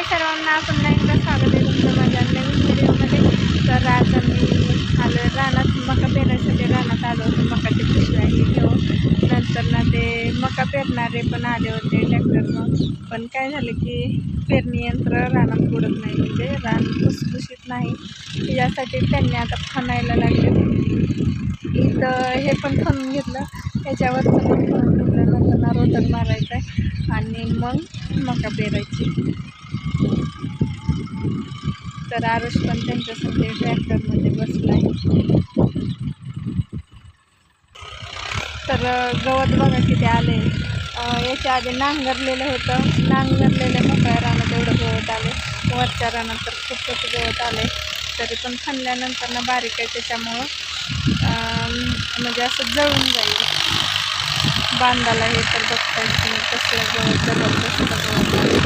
हाय सर्वांना पुन्हा एकदा स्वागत आहे तुमचं माझ्या नवीन व्हिडिओमध्ये. तर आज आम्ही आलो रानात मका पेरण्यासाठी रानात आलो होतो. मकाचे पिशव्या हे घेऊन नंतर ना ते मका पेरणारे पण आले होते ट्रॅक्टरनं पण काय झालं की पेरणी यंत्र रानात बुडत नाही. म्हणजे रान भुसभुशीत नाही. यासाठी त्यांनी आता खणायला लागले. इथं हे पण खणून घेतलं. त्याच्यावर पण खणून घेतलं. नंतर ना रोटर मारायचं आहे आणि मग मका पेरायची. तर आरस पण त्यांच्या संगे ट्रॅक्टरमध्ये बसला आहे तर गवत बघा किती आले. याच्या आधी नांगरलेलं होतं. नांगरलेलं मोकळ्या रानात एवढं गवत आले. वरच्या रानात तर खूप गवत आले. तरी पण खणल्यानंतर ना बारीक आहे त्याच्यामुळं म्हणजे असं जळून जाईल. बांधाला हे तर बघताय तुम्ही कसलं गवत जबरदस्त गवत आहे.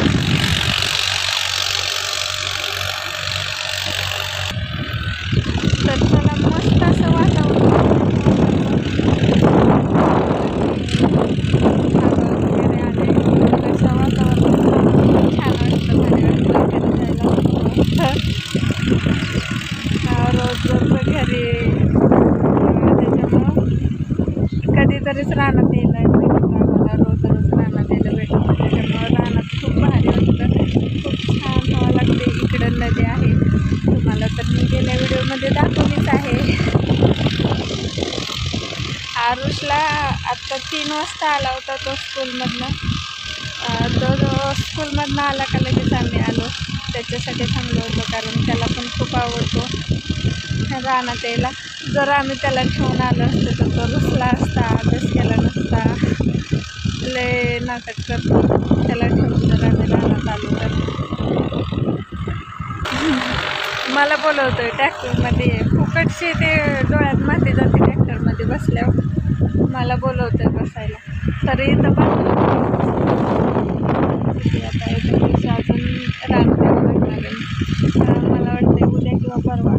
तर चला मस्त असं वातावरण झाडं वगैरे आले तर असं वातावरण छान वाटतं भारी वाटतं फिरायला मस्त रोज रोज घरी अं, त्याच्यामुळं कधीतरीच रानात यायला भेटतं आम्हाला रोज रोज रानात यायला भेटतं. त्याच्यामुळं रानात खूप भारी वाटतं. खूप छान हवा लागते. इकडं नदी आहे. तुम्हाला तर मी गेल्या व्हिडिओमध्ये दाखवलीच आहे. आरुषला आत्ता तीन वाजता आला होता तो स्कूलमधनं. अं, तो स्कूलमधनं आला का लगेच आम्ही? त्याच्यासाठी थांबलो होतो कारण त्याला पण खूप आवडतो रानात यायला जर आम्ही त्याला ठेवून आलो असतो तर तो रुसला असता अभ्यास केला नसता. लय नाटक करतो. त्याला ठेवून जर आम्ही रानात आलो तर. मला बोलवतोय ट्रॅक्टरमध्ये ये. फुकटशी ते डोळ्यात माती जाते ट्रॅक्टरमध्ये बसल्यावर. मला बोलवतोय बसायला. तरी इथं पण किती आता इथं पैसे अजून रान लागेल मला वाटतं उद्या किंवा परवा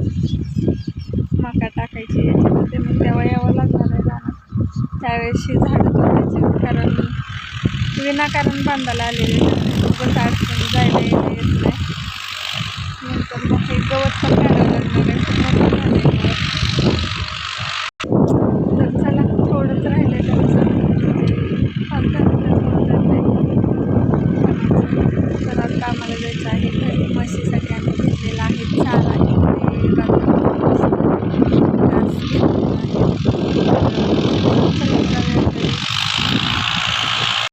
मका टाकायची याच्यामध्ये मग तेव्हा यावं लागणार आहे रानात त्यावेळेशी झाडं तोडायचे. कारण विनाकारण बांधायला आलेले खूपच अडचण mercy